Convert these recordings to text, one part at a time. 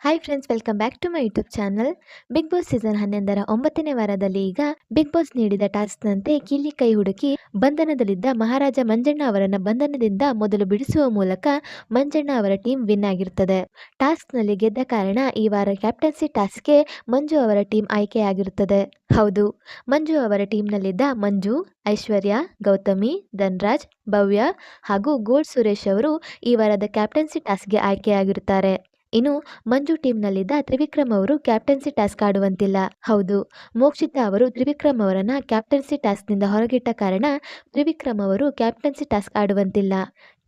Hi friends welcome back to my YouTube channel Bigg Boss season ಹನ್ನೊಂದರ ಒಂಬತ್ತನೇ ವಾರದಲ್ಲಿ ಈಗ ಬಿಗ್ ಬಾಸ್ ನೀಡಿದ ಟಾಸ್ಕ್ನಂತೆ ಕಿಲ್ಲಿ ಕೈ ಹುಡುಕಿ ಬಂಧನದಲ್ಲಿದ್ದ ಮಹಾರಾಜ ಮಂಜಣ್ಣ ಅವರನ್ನ ಬಂಧನದಿಂದ ಮೊದಲು ಬಿಡಿಸುವ ಮೂಲಕ ಮಂಜಣ್ಣ ಅವರ ಟೀಮ್ ವಿನ್ ಆಗಿರುತ್ತದೆ ಟಾಸ್ಕ್ನಲ್ಲಿ ಗೆದ್ದ ಕಾರಣ ಈ ವಾರ ಕ್ಯಾಪ್ಟನ್ಸಿ ಟಾಸ್ಕ್ಗೆ ಮಂಜು ಅವರ ಟೀಮ್ ಆಯ್ಕೆಯಾಗಿರುತ್ತದೆ ಹೌದು, ಮಂಜು ಅವರ ಟೀಮ್ನಲ್ಲಿದ್ದ ಮಂಜು, ಐಶ್ವರ್ಯ, ಗೌತಮಿ, ಧನ್ರಾಜ್, ಭವ್ಯ ಹಾಗೂ ಗೋಲ್ಡ್ ಸುರೇಶ್ ಅವರು ಈ ವಾರದ ಕ್ಯಾಪ್ಟನ್ಸಿ ಟಾಸ್ಕ್ಗೆ ಆಯ್ಕೆಯಾಗಿರುತ್ತಾರೆ ಇನ್ನು ಮಂಜು ಟೀಮ್ನಲ್ಲಿದ್ದ ತ್ರಿವಿಕ್ರಮ್ ಅವರು ಕ್ಯಾಪ್ಟನ್ಸಿ ಟಾಸ್ಕ್ ಆಡುವಂತಿಲ್ಲ. ಹೌದು, ಮೋಕ್ಷಿತಾ ಅವರು ತ್ರಿವಿಕ್ರಮ್ ಅವರನ್ನ ಕ್ಯಾಪ್ಟನ್ಸಿ ಟಾಸ್ಕ್ನಿಂದ ಹೊರಗಿಟ್ಟ ಕಾರಣ ತ್ರಿವಿಕ್ರಮ್ ಅವರು ಕ್ಯಾಪ್ಟನ್ಸಿ ಟಾಸ್ಕ್ ಆಡುವಂತಿಲ್ಲ.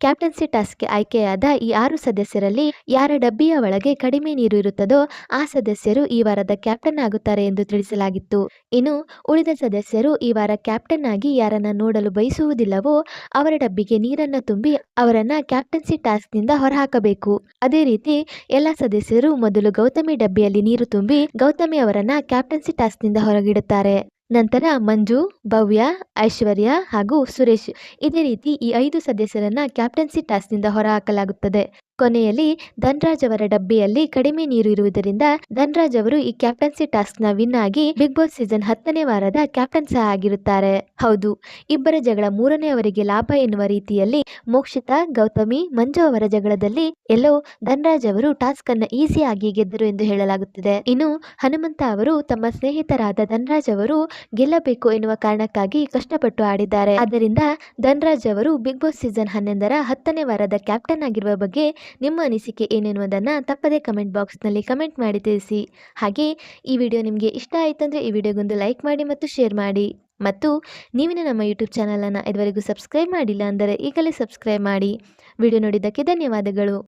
ಕ್ಯಾಪ್ಟನ್ಸಿ ಟಾಸ್ಕ್ಗೆ ಆಯ್ಕೆಯಾದ ಈ ಆರು ಸದಸ್ಯರಲ್ಲಿ ಯಾರ ಡಬ್ಬಿಯ ಒಳಗೆ ಕಡಿಮೆ ನೀರು ಇರುತ್ತದೋ ಆ ಸದಸ್ಯರು ಈ ವಾರದ ಕ್ಯಾಪ್ಟನ್ ಆಗುತ್ತಾರೆ ಎಂದು ತಿಳಿಸಲಾಗಿತ್ತು. ಇನ್ನು ಉಳಿದ ಸದಸ್ಯರು ಈ ವಾರ ಕ್ಯಾಪ್ಟನ್ ಆಗಿ ಯಾರನ್ನ ನೋಡಲು ಬಯಸುವುದಿಲ್ಲವೋ ಅವರ ಡಬ್ಬಿಗೆ ನೀರನ್ನು ತುಂಬಿ ಅವರನ್ನ ಕ್ಯಾಪ್ಟನ್ಸಿ ಟಾಸ್ಕ್ನಿಂದ ಹೊರಹಾಕಬೇಕು. ಅದೇ ರೀತಿ ಎಲ್ಲ ಸದಸ್ಯರು ಮೊದಲು ಗೌತಮಿ ಡಬ್ಬಿಯಲ್ಲಿ ನೀರು ತುಂಬಿ ಗೌತಮಿ ಅವರನ್ನ ಕ್ಯಾಪ್ಟನ್ಸಿ ಟಾಸ್ಕ್ನಿಂದ ಹೊರಗಿಡುತ್ತಾರೆ. ನಂತರ ಮಂಜು ಭವ್ಯ ಐಶ್ವರ್ಯ ಹಾಗೂ ಸುರೇಶ್. ಇದೇ ರೀತಿ ಈ ಐದು ಸದಸ್ಯರನ್ನ ಕ್ಯಾಪ್ಟನ್ಸಿ ಟಾಸ್ಕ್ನಿಂದ ಹೊರಹಾಕಲಾಗುತ್ತದೆ. ಕೊನೆಯಲ್ಲಿ ಧನ್ರಾಜ್ ಅವರ ಡಬ್ಬಿಯಲ್ಲಿ ಕಡಿಮೆ ನೀರು ಇರುವುದರಿಂದ ಧನ್ರಾಜ್ ಅವರು ಈ ಕ್ಯಾಪ್ಟನ್ಸಿ ಟಾಸ್ಕ್ನ ವಿನ್ ಆಗಿ ಬಿಗ್ ಬಾಸ್ ಸೀಸನ್ ಹತ್ತನೇ ವಾರದ ಕ್ಯಾಪ್ಟನ್ ಸಹ ಆಗಿರುತ್ತಾರೆ. ಹೌದು, ಇಬ್ಬರ ಜಗಳ ಮೂರನೇ ಅವರಿಗೆ ಲಾಭ ಎನ್ನುವ ರೀತಿಯಲ್ಲಿ ಮೋಕ್ಷಿತಾ, ಗೌತಮಿ, ಮಂಜು ಅವರ ಜಗಳದಲ್ಲಿ ಎಲ್ಲೋ ಧನ್ರಾಜ್ ಅವರು ಟಾಸ್ಕ್ ಅನ್ನ ಈಸಿಯಾಗಿ ಗೆದ್ದರು ಎಂದು ಹೇಳಲಾಗುತ್ತಿದೆ. ಇನ್ನು ಹನುಮಂತ ಅವರು ತಮ್ಮ ಸ್ನೇಹಿತರಾದ ಧನ್ರಾಜ್ ಅವರು ಗೆಲ್ಲಬೇಕು ಎನ್ನುವ ಕಾರಣಕ್ಕಾಗಿ ಕಷ್ಟಪಟ್ಟು ಆಡಿದ್ದಾರೆ. ಆದ್ದರಿಂದ ಧನ್ರಾಜ್ ಅವರು ಬಿಗ್ ಬಾಸ್ ಸೀಸನ್ ಹನ್ನೊಂದರ ಹತ್ತನೇ ವಾರದ ಕ್ಯಾಪ್ಟನ್ ಆಗಿರುವ ಬಗ್ಗೆ ನಿಮ್ಮ ಅನಿಸಿಕೆ ಏನೆನ್ನುವುದನ್ನು ತಪ್ಪದೇ ಕಮೆಂಟ್ ಬಾಕ್ಸ್ನಲ್ಲಿ ಕಮೆಂಟ್ ಮಾಡಿ ತಿಳಿಸಿ. ಹಾಗೆ ಈ ವಿಡಿಯೋ ನಿಮಗೆ ಇಷ್ಟ ಆಯಿತಂದರೆ ಈ ವಿಡಿಯೋಗೊಂದು ಲೈಕ್ ಮಾಡಿ ಮತ್ತು ಶೇರ್ ಮಾಡಿ. ಮತ್ತು ನೀವಿನ ನಮ್ಮ ಯೂಟ್ಯೂಬ್ ಚಾನಲನ್ನು ಇದುವರೆಗೂ ಸಬ್ಸ್ಕ್ರೈಬ್ ಮಾಡಿಲ್ಲ ಅಂದರೆ ಈಗಲೇ ಸಬ್ಸ್ಕ್ರೈಬ್ ಮಾಡಿ. ವಿಡಿಯೋ ನೋಡಿದ್ದಕ್ಕೆ ಧನ್ಯವಾದಗಳು.